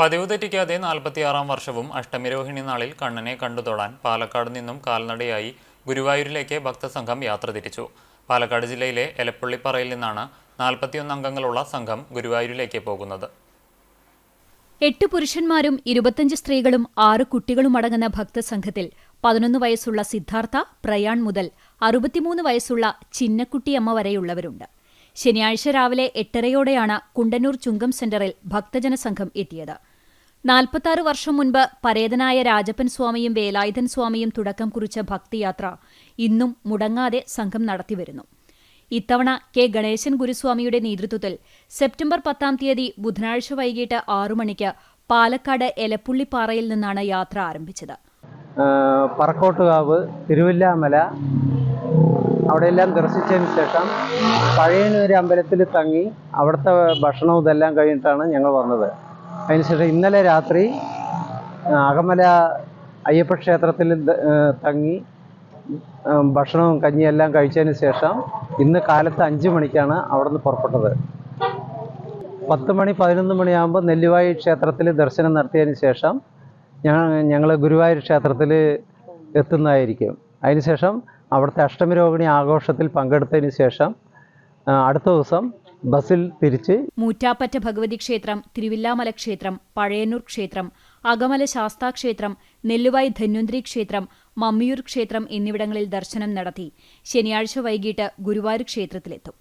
പതിവ് തെറ്റിക്കാതെ നാൽപ്പത്തിയാറാം വർഷവും അഷ്ടമിരോഹിണി നാളിൽ കണ്ണനെ കണ്ടുതൊടാൻ പാലക്കാട് നിന്നും കാൽനടയായി ഗുരുവായൂരിലേക്ക് ഭക്തസംഘം യാത്ര തിരിച്ചു. പാലക്കാട് ജില്ലയിലെ എലപ്പള്ളിപ്പറയിൽ നിന്നാണ് നാൽപ്പത്തിയൊന്ന് അംഗങ്ങളുള്ള സംഘം ഗുരുവായൂരിലേക്ക് പോകുന്നത്. എട്ട് പുരുഷന്മാരും ഇരുപത്തഞ്ച് സ്ത്രീകളും ആറ് കുട്ടികളും അടങ്ങുന്ന ഭക്തസംഘത്തിൽ പതിനൊന്ന് വയസ്സുള്ള സിദ്ധാർത്ഥ പ്രയാൺ മുതൽ അറുപത്തിമൂന്ന് വയസ്സുള്ള ചിന്നക്കുട്ടിയമ്മ വരെയുള്ളവരുണ്ട്. ശനിയാഴ്ച രാവിലെ എട്ടരയോടെയാണ് കുണ്ടന്നൂർ ചുങ്കം സെന്ററിൽ ഭക്തജനസംഘം എത്തിയത്. നാൽപ്പത്താറ് വർഷം മുൻപ് പരേതനായ രാജപ്പൻ സ്വാമിയും വേലായുധൻ സ്വാമിയും തുടക്കം കുറിച്ച ഭക്തിയാത്ര ഇന്നും മുടങ്ങാതെ സംഘം നടത്തിവരുന്നു. ഇത്തവണ കെ ഗണേശൻ ഗുരുസ്വാമിയുടെ നേതൃത്വത്തിൽ സെപ്റ്റംബർ പത്താം തീയതി ബുധനാഴ്ച വൈകിട്ട് ആറു മണിക്ക് പാലക്കാട് എലപ്പുള്ളിപ്പാറയിൽ നിന്നാണ് യാത്ര ആരംഭിച്ചത്. പറക്കോട്ടുകാവ് തിരുവല്ലാമല അവിടെയെല്ലാം ദർശിച്ചതിന് ശേഷം പഴയനൂർ അമ്പലത്തിൽ തങ്ങി അവിടുത്തെ ഭക്ഷണവും ഇതെല്ലാം കഴിഞ്ഞിട്ടാണ് ഞങ്ങൾ വന്നത്. അതിനുശേഷം ഇന്നലെ രാത്രി അകമല അയ്യപ്പ ക്ഷേത്രത്തിൽ തങ്ങി ഭക്ഷണവും കഞ്ഞിയെല്ലാം കഴിച്ചതിന് ശേഷം ഇന്ന് കാലത്ത് അഞ്ച് മണിക്കാണ് അവിടുന്ന് പുറപ്പെട്ടത്. പത്ത് മണി പതിനൊന്ന് മണിയാകുമ്പോൾ നെല്ലുവായി ക്ഷേത്രത്തിൽ ദർശനം നടത്തിയതിന് ശേഷം ഞങ്ങൾ ഗുരുവായൂർ ക്ഷേത്രത്തിൽ എത്തുന്നതായിരിക്കും. അതിനുശേഷം അവിടുത്തെ അഷ്ടമിരോഹിണി ആഘോഷത്തിൽ പങ്കെടുത്തതിന് ശേഷം അടുത്ത ദിവസം ബസ്സിൽ തിരിച്ച് മൂറ്റാപ്പറ്റ ഭഗവതി ക്ഷേത്രം തിരുവില്ലാമല ക്ഷേത്രം പഴയന്നൂർ ക്ഷേത്രം അകമല ശാസ്താ ക്ഷേത്രം നെല്ലുവായി ധന്വന്തിരി ക്ഷേത്രം മമ്മിയൂർ ക്ഷേത്രം എന്നിവിടങ്ങളിൽ ദർശനം നടത്തി. ശനിയാഴ്ച വൈകിട്ട് ഗുരുവായൂർ ക്ഷേത്രത്തിലെത്തും.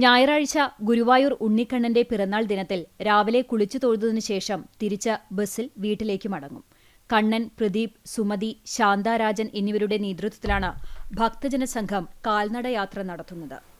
ഞായറാഴ്ച ഗുരുവായൂർ ഉണ്ണിക്കണ്ണന്റെ പിറന്നാൾ ദിനത്തിൽ രാവിലെ കുളിച്ചു തൊഴുതതിനു ശേഷം തിരിച്ച് ബസ്സിൽ വീട്ടിലേക്ക് മടങ്ങും. കണ്ണൻ പ്രദീപ് സുമതി ശാന്താരാജൻ എന്നിവരുടെ നേതൃത്വത്തിലാണ് ഭക്തജനസംഘം കാൽനടയാത്ര കാൽനട നടത്തുന്നത്.